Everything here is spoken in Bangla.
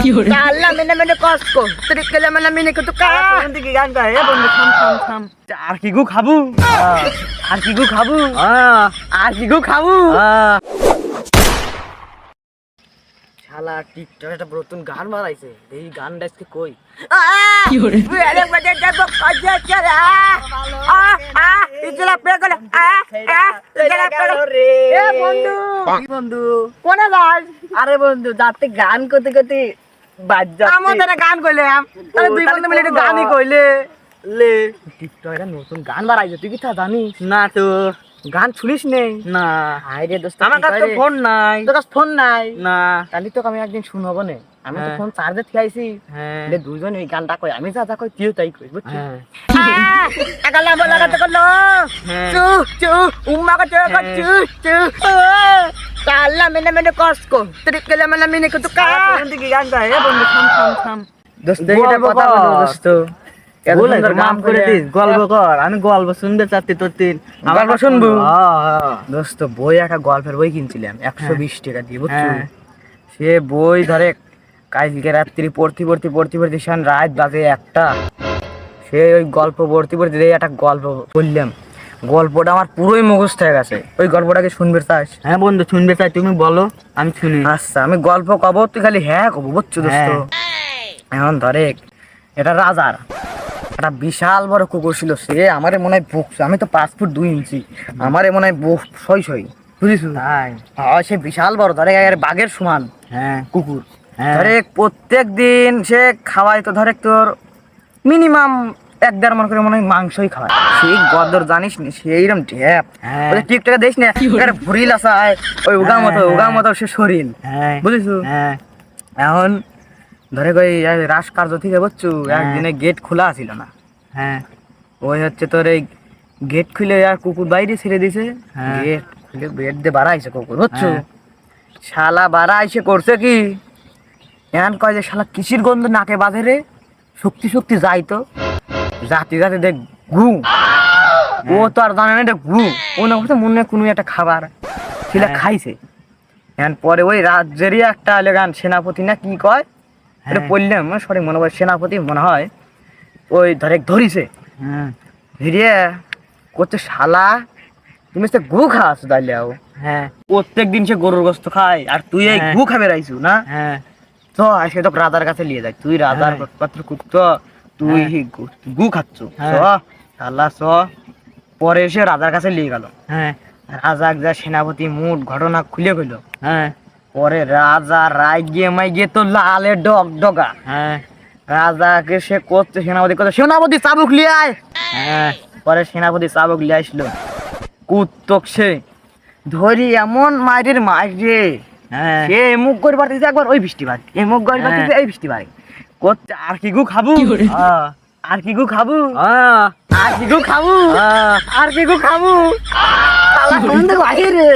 আল্লাহ মেনে মেনে কষ্ট। তুই কেলে মেনে মেনে কত কা কোন দিকে গান গায়। এ বন্ধু থাম থাম থাম। আর কি গু খাবু? আর কি গু খাবু? আহ! আর কি গু খাবু? আহ! শালা টিকটক একটা নতুন গান বানাইছে। এই কই? কি আরে বাজে দেখো কাজে চলে আ আ ইজলা পে গেল। আ আ ইজলা পে গেল। এ বন্ধু বন্ধু? কোনে যাস আরে বন্ধু যাতে গান করতে করতে আমাদের গান কইলাম তাহলে দুই বন্ধু মিলে একটু গানই কইলে। লে টিকটক নতুন গান তুই কি তা জানিস? না তো। গান শুনিস নেই না। হাই রে দোস্ত আমার কাছে কয় তো রে? ফোন নাই। তোর কাছে ফোন নাই? না। তাহলে তোকে আমি একদিন শুনব নে। আমি তো হ্যাঁ। ফোন চার্জে থেকে আইছি হ্যাঁ দুজন এই গানটা কই আমি যা যা কই তুইও তাই কই বুঝছিস? হ্যাঁ। আগালা বলা। চু চু উম্মা কত। চু চু দোস্ত এটা কথা। বলো দোস্ত। সুন্দর মাফ গান করে করে দিস গল্প কর। আমি গল্প শুনতে চাচ্ছি তোর তিন। গল্প শুনব? হ্যাঁ, হ্যাঁ। দোস্ত বই একটা গল্পের বই কিনছিলাম একশো বিশ টাকা দিয়ে বুঝছ? হ্যাঁ। সে বই ধরে কালকে রাত্রি পড়তে পড়তে পড়তে পড়তে সেখান রাত বাজে একটা। সে ওই গল্প পড়তে পড়তে একটা গল্প বললাম। গল্পটা আমার পুরোই মুখস্থ হয়ে গেছে। ওই গল্পটাকে শুনবে চাস হ্যাঁ বন্ধু শুনবে চাই তুমি বলো আমি শুনি। আচ্ছা আমি গল্প কব তুই খালি হ্যাঁ কব বুঝছ দোস্ত? হ্যাঁ। এখন ধরে এটা রাজার। একটা বিশাল বড় কুকুর ছিল সে আমারে মনে হয় বুক আমি তো পাঁচ ফুট দুই ইঞ্চি। আমারে মনে হয় বুক সই সই বুঝিস হ্যাঁ সে বিশাল বড় ধরে বাঘের সমান হ্যাঁ। কুকুর। হ্যাঁ। ধরে প্রত্যেক দিন সে খাওয়ায় তো ধরে তোর মিনিমাম এক দেড় মন করে মনে হয় মাংসই খাওয়ায়। সেই গদর জানিস না? সেইরকম ঢ্যাপ। ওদের টিকটকে দেখিস না? ভুড়ি লাসায়। ওই উগা হ্যাঁ, মতো হ্যাঁ। উগা মতো সে শরীর। হ্যাঁ। বুঝিস এখন ধরে কই রাস কার্য থেকে বুঝছু। একদিনে গেট খোলা ছিল না। হ্যাঁ। ওই হচ্ছে তোর এই গেট খুলে আর কুকুর বাইরে ছেড়ে দিছে। গেট খুলে গেট দিয়ে বাড়াইছে কুকুর বুঝছ। শালা বাড়াইছে করছে কি? এখন কয় যে শালা কিসির গন্ধ নাকে বাঁধে রে? শক্তি শক্তি যাই তো জাতি জাতি দেখ গু। ও তো আর জানে না এটা গু। ও না করছে মনে হয় কোনো একটা খাবার। সেটা হ্যাঁ। খাইছে। এখন পরে ওই রাজ্যেরই একটা লেগান সেনাপতি না কি কয়? এটা হ্যাঁ। বললাম সরি মনে হয় সেনাপতি মনে হয় ওই ধরে ধরিছে। হ্যাঁ। ভিড়িয়ে করছে শালা তুমি সে গু খাস তাইলে হ্যাঁ। প্রত্যেক দিন সে গরুর গোস্ত খায় আর তুই এই হ্যাঁ। গু খাবে রাইছু না? হ্যাঁ। তো আজকে তো রাজার কাছে নিয়ে যায় তুই রাজার হ্যাঁ। পাত্র কুত্ত। তুই গু- গু খাচ্ছ। হ্যাঁ। চ। পরে এসে রাজার কাছে নিয়ে গেল। হ্যাঁ। রাজা যা সেনাপতি মুঠ ঘটনা খুলে গেল হ্যাঁ। পরে রাজা রায় গিয়ে মাই গিয়ে তো লালে ডগ ডগা। হ্যাঁ। রাজাকে সে করছে সেনাপতি করছে সেনাপতি চাবুক লিয়ে আয়! হ্যাঁ। পরে সেনাপতি চাবুক লিয়ে আসলো। কুত্তক সে ধরি এমন মায়ের মাইরে হ্যাঁ। সে মুখ করে পারতেছে একবার ওই বৃষ্টি বাড়ি এই মুখ করে হ্যাঁ। এই বৃষ্টি বাড়ি করতে আর কি গু খাব? আর কি গু খাব? আর কি গু খাব? আর কি গু খাব? কোন দিকে বাহিরে